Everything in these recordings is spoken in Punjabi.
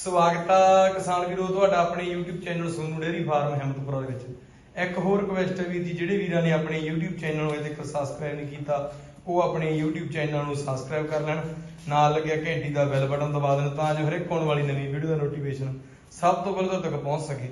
ਸਵਾਗਤ ਆ ਕਿਸਾਨ ਵੀਰੋ, ਤੁਹਾਡਾ ਆਪਣੇ YouTube channel Sonu dairy farm Himmatpura ਦੇ ਵਿੱਚ। ਇੱਕ ਹੋਰ ਰਿਕਵੈਸਟ ਹੈ ਵੀਰ ਜੀ, ਜਿਹੜੇ ਵੀਰਾਂ ਨੇ ਆਪਣੇ YouTube ਚੈਨਲ ਨੂੰ ਅਜੇ ਤੱਕ ਸਬਸਕ੍ਰਾਈਬ ਨਹੀਂ ਕੀਤਾ, ਉਹ ਆਪਣੇ YouTube ਚੈਨਲ ਨੂੰ ਸਬਸਕ੍ਰਾਈਬ ਕਰ ਲੈਣ। ਨਾਲ ਲੱਗਿਆ ਘੰਟੀ ਦਾ ਬੈਲ ਬਟਨ ਦਬਾ ਦੇਣ ਤਾਂ ਜੋ ਹਰੇਕ ਆਉਣ ਵਾਲੀ ਨਵੀਂ ਵੀਡੀਓ ਦਾ ਨੋਟੀਫਿਕੇਸ਼ਨ ਸਭ ਤੋਂ ਪਹਿਲਾਂ ਤੁਹਾਡੇ ਤੱਕ ਪਹੁੰਚ ਸਕੇ।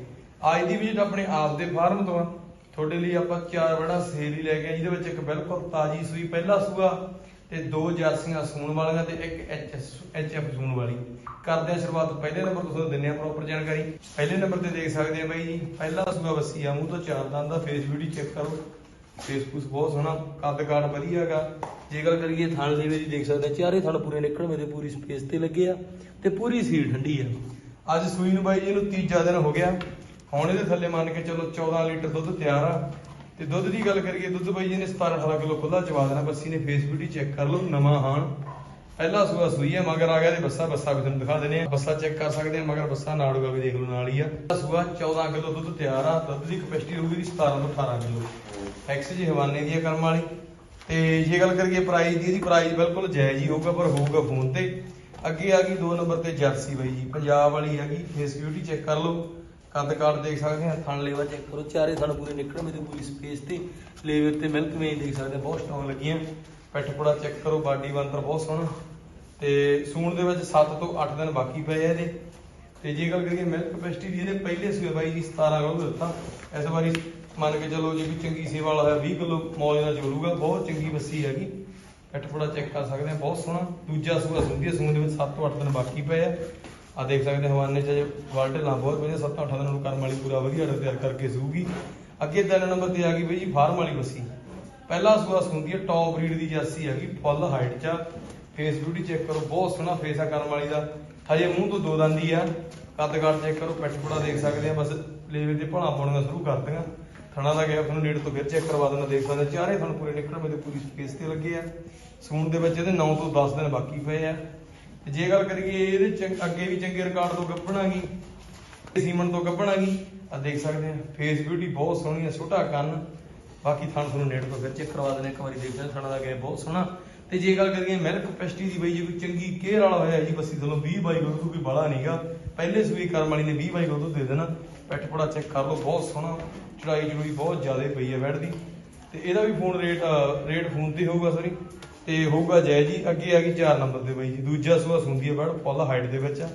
ਅੱਜ ਦੀ ਵਿਜ਼ਿਟ ਆਪਣੇ ਆਪ ਦੇ ਫਾਰਮ ਤੋਂ ਆ। ਤੁਹਾਡੇ ਲਈ ਆਪਾਂ ਚਾਰ ਬੜਾ ਸੇਲ ਹੀ ਲੈ ਕੇ ਜਿਹਦੇ ਵਿੱਚ ਇੱਕ ਬਿਲਕੁਲ ਤਾਜੀ ਸੂਈ, ਪਹਿਲਾ ਸੂਆ ਤੇ ਦੋ ਜਰਸੀਆਂ ਸੂਣ ਵਾਲੀਆਂ ਤੇ ਇੱਕ ਐਚ ਐਫ ਸੂਣ ਵਾਲੀ। ਕਰਦੇ ਆ ਸ਼ੁਰੂਆਤ। ਪਹਿਲੇ ਨੰਬਰ ਤੋਂ ਤੁਹਾਨੂੰ ਦਿੰਨੇ ਆ ਪ੍ਰੋਪਰ ਜਾਣਕਾਰੀ। ਪਹਿਲੇ ਨੰਬਰ ਤੇ ਦੇਖ ਸਕਦੇ ਆ ਬਾਈ ਜੀ, ਪਹਿਲਾ ਸੂਆ ਵੱਸੀ ਆ, ਮੂੰਹ ਤੋਂ ਚਾਰ ਦੰਦ ਦਾ ਫੇਸ ਵੀਡੀ ਚੈੱਕ ਕਰੋ। ਫੇਸ ਫੂਸ ਬਹੁਤ ਸੋਹਣਾ ਕੱਦ ਕਾਠ ਵਧੀਆ ਹੈਗਾ। ਜੇ ਗੱਲ ਕਰੀਏ ਥਣ ਦੇ ਵਿੱਚ ਦੇਖ ਸਕਦੇ ਆ ਚਾਰੇ ਥਣ ਪੂਰੇ ਨਿਕਲ ਮੇਰੇ ਪੂਰੀ ਸਪੇਸ ਤੇ ਲੱਗੇ ਆ ਤੇ ਪੂਰੀ ਸੀਲ ਠੰਡੀ ਆ। ਅੱਜ ਸੂਈ ਨੂੰ ਬਾਈ ਜੀ, ਇਹਨੂੰ ਤੀਜਾ ਦਿਨ ਹੋ ਗਿਆ। ਹੁਣ ਇਹਦੇ ਥੱਲੇ ਮੰਨ ਕੇ ਚਲੋ 14 ਲੀਟਰ ਦੁੱਧ ਤਿਆਰ ਆ। ਤੇ ਦੁੱਧ ਦੀ ਗੱਲ ਕਰੀਏ, ਦੁੱਧ ਬਾਈ ਜੀ ਨੇ 17 18 ਕਿਲੋ ਖੁੱਲਾ ਚਵਾ ਦੇਣਾ, ਬੱਸੀ ਨੇ ਫੇਸ ਬਿਊਟੀ ਚੈੱਕ ਕਰ ਲਓ, ਨਵਾਂ ਹਾਣ। ਪਹਿਲਾ ਸੂਆ ਸੂਈ ਹੈ ਮਗਰ ਆ ਗਿਆ ਤੇ ਬੱਸਾ ਬੱਸਾ ਵੀ ਤੁਹਾਨੂੰ ਦਿਖਾ ਦਿੰਦੇ ਆ ਬੱਸਾ ਚੈੱਕ ਕਰ ਸਕਦੇ ਆ, ਮਗਰ ਬੱਸਾ ਨਾੜੂਗਾ ਵੀ ਦੇਖ ਲਓ ਨਾਲ ਹੀ ਆ। ਸੂਆ 14 ਕਿਲੋ ਦੁੱਧ ਤਿਆਰ ਆ, ਦੁੱਧ ਦੀ ਕਪੈਸਿਟੀ ਹੋਊਗੀ 17 ਤੋਂ 18 ਕਿਲੋ। ਐਕਸ ਜੀ ਹਵਾਨੇ ਦੀ ਆ ਕਰਮ ਵਾਲੀ। ਤੇ ਜੇ ਗੱਲ ਕਰੀਏ ਪ੍ਰਾਈਸ ਦੀ, ਇਹਦੀ ਪ੍ਰਾਈਸ ਬਿਲਕੁਲ ਜਾਇਜ਼ ਹੀ ਹੋਊਗਾ, ਪਰ ਹੋਊਗਾ ਫੋਨ ਤੇ। ਅੱਗੇ ਆ ਗਈ 2 ਨੰਬਰ ਤੇ ਜਰਸੀ ਬਾਈ ਜੀ, ਪੰਜਾਬ ਵਾਲੀ ਹੈਗੀ ਫੇਸ ਬਿਊਟੀ ਚੈੱਕ ਕਰ ਲਓ। ਕੱਦ ਕਾਠ ਦੇਖ ਸਕਦੇ ਆ ਥਣ ਲੇਵਾ ਚੈੱਕ ਕਰੋ ਚਾਰੇ ਥਣ ਪੂਰੇ ਨਿਕਲ ਮੇਰੇ ਪੂਰੀ ਸਪੇਸ ਤੇ ਲੇਵੇ ਤੇ ਮਿਲਕ ਵੇਜ ਦੇਖ ਸਕਦੇ ਆ, ਬਹੁਤ ਸਟਰੋਂਗ ਲੱਗੀਆਂ। ਪੈਟ ਪੁੜਾ ਚੈੱਕ ਕਰੋ ਬਾਡੀ ਬੰਤਰ ਬਹੁਤ ਸੋਹਣਾ। ਤੇ ਸੂਣ ਦੇ ਵਿੱਚ 7 ਤੋਂ 8 ਦਿਨ ਬਾਕੀ ਪਏ ਆ ਇਹਦੇ। ਤੇ ਜੇ ਗੱਲ ਕਰੀਏ ਮਿਲਕ ਕਪੈਸਿਟੀ ਦੀ ਇਹਦੇ ਪਹਿਲੇ ਸੂਏ ਬਾਈ ਜੀ 17 ਕਿਲੋ ਦਿੱਤਾ। ਇਸ ਵਾਰੀ ਮੰਨ ਕੇ ਚੱਲੋ ਜੇ ਵੀ ਚੰਗੀ ਸੇਵਾ ਵਾਲਾ ਹੋਇਆ 20 ਕਿਲੋ ਮੌਜ ਨਾਲ ਚੋਲੂਗਾ ਬਹੁਤ ਚੰਗੀ ਬੱਸੀ ਹੈਗੀ। ਪਿੱਠ ਪੁੜਾ ਚੈੱਕ ਕਰ ਸਕਦੇ ਆ ਬਹੁਤ ਸੋਹਣਾ। ਦੂਜਾ ਸੂਆ ਸੁੰਦੀ ਸੂਣ ਦੇ ਵਿੱਚ 7 ਤੋਂ 8 ਦਿਨ ਬਾਕੀ ਪਏ ਆ। ਆ ਦੇਖ ਸਕਦੇ ਹਵਾਨੇ ਚ ਜੇ ਵਾਲਟੇ ਬਹੁਤ ਵਧੀਆ 7 8 ਦਿਨਾਂ ਨੂੰ ਕਰਮ ਵਾਲੀ ਪੂਰਾ ਵਧੀਆ ਤਿਆਰ ਕਰਕੇ ਸੂਗੀ। ਅੱਗੇ ਤਿੰਨ ਨੰਬਰ ਤੇ ਆ ਗਈ ਬਈ ਜੀ, ਫਾਰਮ ਵਾਲੀ ਬੱਸੀ ਪਹਿਲਾ ਸੂਆ ਸੁੰਦੀ ਹੈ ਟੌਪ ਬਰੀਡ ਦੀ ਜਰਸੀ ਹੈਗੀ, ਫੁੱਲ ਹਾਈਟ ਚ ਆ। ਫੇਸ ਬਿਊਟੀ ਚੈੱਕ ਕਰੋ, ਬਹੁਤ ਸੋਹਣਾ ਫੇਸ ਆ ਕਰਮ ਵਾਲੀ ਦਾ। ਹਜੇ ਮੂੰਹ ਤੋਂ ਦੋ ਦੰਦੀ ਆ। ਕੱਦ ਕਾਠ ਚੈੱਕ ਕਰੋ ਪਿੱਠ ਪੁੜਾ ਦੇਖ ਸਕਦੇ ਆ, ਬਸ ਲੇਵੇ ਤੇ ਭਾਣਾ ਪਾਉਣੀਆਂ ਸ਼ੁਰੂ ਕਰ ਦਿਆਂ ਥਣਾ ਦਾ ਗਿਆ ਤੁਹਾਨੂੰ ਨੇੜ ਤੋਂ ਫਿਰ ਚੈੱਕ ਕਰਵਾ ਦਿੰਦਾ, ਦੇਖ ਸਕਦੇ ਆ। ਚਾਰੇ ਤੁਹਾਨੂੰ ਪੂਰੇ ਨਿਕਲਣ ਮੇਰੇ ਪੂਰੀ ਸਪੇਸ ਤੇ ਲੱਗੇ ਆ। ਸੂਣ ਦੇ ਵਿੱਚ ਇਹਦੇ 9 ਤੋਂ 10 ਦਿਨ ਬਾਕੀ ਪਏ ਆ। ਜੇ ਗੱਲ ਕਰੀਏ ਇਹਦੇ ਚੰਗ- ਅੱਗੇ ਵੀ ਚੰਗੇ ਰਿਕਾਰਡ ਤੋਂ ਗੱਭਣਾਗੀ ਸੀਮਨ ਤੋਂ ਗੱਭਣਾਗੀ ਆ ਦੇਖ ਸਕਦੇ ਆ ਫੇਸ ਬਿਊਟੀ ਬਹੁਤ ਸੋਹਣੀ ਆ, ਛੋਟਾ ਕੰਨ। ਬਾਕੀ ਥਣ ਤੁਹਾਨੂੰ ਨੇੜ ਤੋਂ ਫਿਰ ਚੈੱਕ ਕਰਵਾ ਦੇਣਾ ਇੱਕ ਵਾਰੀ ਦੇਖਦੇ ਥਾਣਾ ਦਾ ਗਿਆ ਬਹੁਤ ਸੋਹਣਾ। ਤੇ ਜੇ ਗੱਲ ਕਰੀਏ ਮਿਲਕ ਕਪੈਸਿਟੀ ਦੀ ਬਈ, ਜੇ ਕੋਈ ਚੰਗੀ ਕੇਅਰ ਵਾਲਾ ਹੋਇਆ ਜੀ, ਬੱਸੀ ਤੁਹਾਨੂੰ 20 ਬਾਈ ਦੁੱਧ ਕੋਈ ਬੜਾ ਨਹੀਂਗਾ। ਪਹਿਲੇ ਸੂਈ ਕਰਮ ਵਾਲੀ ਨੇ 20 ਬਾਈ ਦੁੱਧ ਦੇ ਦੇਣਾ। ਪਿੱਠ ਪੜਾ ਚੈੱਕ ਕਰ ਲਓ, ਬਹੁਤ ਸੋਹਣਾ, ਚੜਾਈ ਚੜੂਈ ਬਹੁਤ ਜ਼ਿਆਦਾ ਪਈ ਹੈ ਬੈਡ ਦੀ। ਤੇ ਇਹਦਾ ਵੀ ਫੋਨ ਰੇਟ ਰੇਟ ਫੋਨ ਤੇ ਹੋਊਗਾ ਸੋਰੀ ਤੇ ਹੋਊਗਾ ਜੈ ਜੀ। ਅੱਗੇ ਆ ਗਈ 4 ਨੰਬਰ ਤੇ ਬਾਈ ਜੀ। ਦੂਜਾ ਸੂਆ ਸੁੰਦੀ ਹੈ ਬੈਡ ਫੁੱਲ ਹਾਈਟ ਦੇ ਵਿੱਚ ਆ।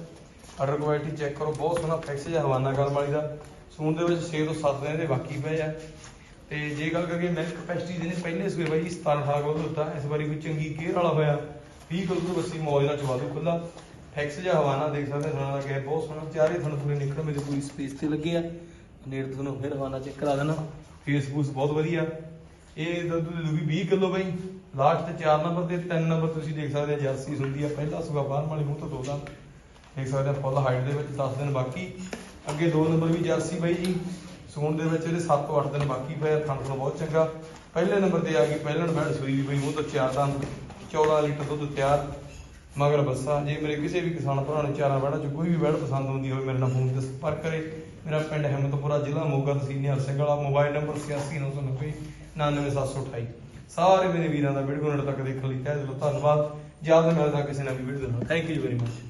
ਆਰਡਰ ਕੁਆਲਿਟੀ ਚੈੱਕ ਕਰੋ, ਬਹੁਤ ਸੋਹਣਾ ਫੈਕਸ ਜਿਹਾ ਹਵਾਨਾ ਕਰਨ ਵਾਲੀ ਦਾ। ਸੂਨ ਦੇ ਵਿੱਚ 6 ਤੋਂ 7 ਦਿਨ ਦੇ ਬਾਕੀ ਪਏ ਆ। ਤੇ ਜੇ ਗੱਲ ਕਰੀਏ ਮਿਲਕ ਕਪੈਸਿਟੀ ਦੇ ਨੇ, ਪਹਿਲੇ ਸੂਏ ਬਾਈ 17 18 ਕਿਲੋ ਦਿੱਤਾ ਇਸ ਵਾਰੀ ਕੋਈ ਚੰਗੀ ਕੇਅਰ ਵਾਲਾ ਹੋਇਆ। 20 ਕਿਲੋ ਤੋਂ ਬੱਸੀ ਮੌਜ ਨਾਲ ਚਵਾ ਦੂ ਖੁੱਲਾ ਫੈਕਸ ਜਿਹਾ ਹਵਾਨਾ ਦੇਖ ਸਕਦੇ ਥਣਾ ਦਾ ਗੈਪ ਬਹੁਤ ਸੋਹਣਾ। ਚਾਰੇ ਥਣ ਪੂਰੇ ਨਿਕਲ ਮੇਰੇ ਪੂਰੀ ਸਪੇਸ ਤੇ ਲੱਗੇ ਆ। ਨੇੜ ਤੁਹਾਨੂੰ ਫਿਰ ਹਵਾਨਾ ਚੈੱਕ ਕਰਾ ਦੇਣਾ। ਫੇਸ ਫੂਸ ਬਹੁਤ ਵਧੀਆ। ਇਹ ਦੁੱਧ ਦੇ ਦੂਗੀ 20 ਕਿਲੋ ਬਾਈ। ਲਾਸਟ ਤੇ 4 ਨੰਬਰ ਤੇ 3 ਨੰਬਰ ਤੁਸੀਂ ਦੇਖ ਸਕਦੇ ਆ ਜਰਸੀ ਹੁੰਦੀ ਆ, ਪਹਿਲਾ ਸੂਆ ਬਾਹਰ ਵਾਲੀ, ਮੂੰਹ ਤੋਂ ਦੋ ਦਾ ਦੇਖ ਸਕਦੇ ਆ ਫੁੱਲ ਹਾਈਟ ਦੇ ਵਿੱਚ 10 ਦਿਨ ਬਾਕੀ। ਅੱਗੇ 2 ਨੰਬਰ ਵੀ ਜਰਸੀ ਬਾਈ ਜੀ, ਸੂਣ ਦੇ ਵਿੱਚ ਇਹਦੇ 7 ਤੋਂ 8 ਦਿਨ ਬਾਕੀ ਪਏ ਆ ਥਣ ਤੋਂ ਬਹੁਤ ਚੰਗਾ। ਪਹਿਲੇ ਨੰਬਰ ਤੇ ਆ ਗਈ, ਪਹਿਲਣ ਬੈਡ ਸੂਈ ਦੀ ਬਈ ਮੂੰਹ ਤੋਂ ਚਾਰ ਦੰਦ 14 ਲੀਟਰ ਦੁੱਧ ਤਿਆਰ, ਮਗਰ ਬੱਸਾ। ਜੇ ਮੇਰੇ ਕਿਸੇ ਵੀ ਕਿਸਾਨ ਭਰਾ ਨੂੰ ਚਾਰਾਂ ਬੈੜਾਂ ਚ ਕੋਈ ਵੀ ਬੈੜ ਪਸੰਦ ਆਉਂਦੀ ਹੋਵੇ, ਮੇਰੇ ਨਾਲ ਫੋਨ ਤੇ ਸੰਪਰਕ ਕਰੇ। ਮੇਰਾ ਪਿੰਡ ਹਿੰਮਤਪੁਰਾ ਜ਼ਿਲ੍ਹਾ ਮੋਗਾ ਤਹਿਸੀਲ ਨਿਹਾਲ ਸਿੰਘ ਵਾਲਾ, ਮੋਬਾਈਲ ਨੰਬਰ 8690 99728 ਸਾਰੇ ਮੇਰੇ ਵੀਰਾਂ ਦਾ ਵੀਡੀਓ ਨੇੜ ਤੱਕ ਦੇਖਣ ਲਈ ਤਹਿ ਦਿਲੋਂ ਧੰਨਵਾਦ। ਜਲਦ ਮਿਲਦਾ ਕਿਸੇ ਨਵੀਂ ਵੀਡੀਓ ਦੇ ਨਾਲ ਥੈਂਕ ਯੂ ਵੈਰੀ ਮਚ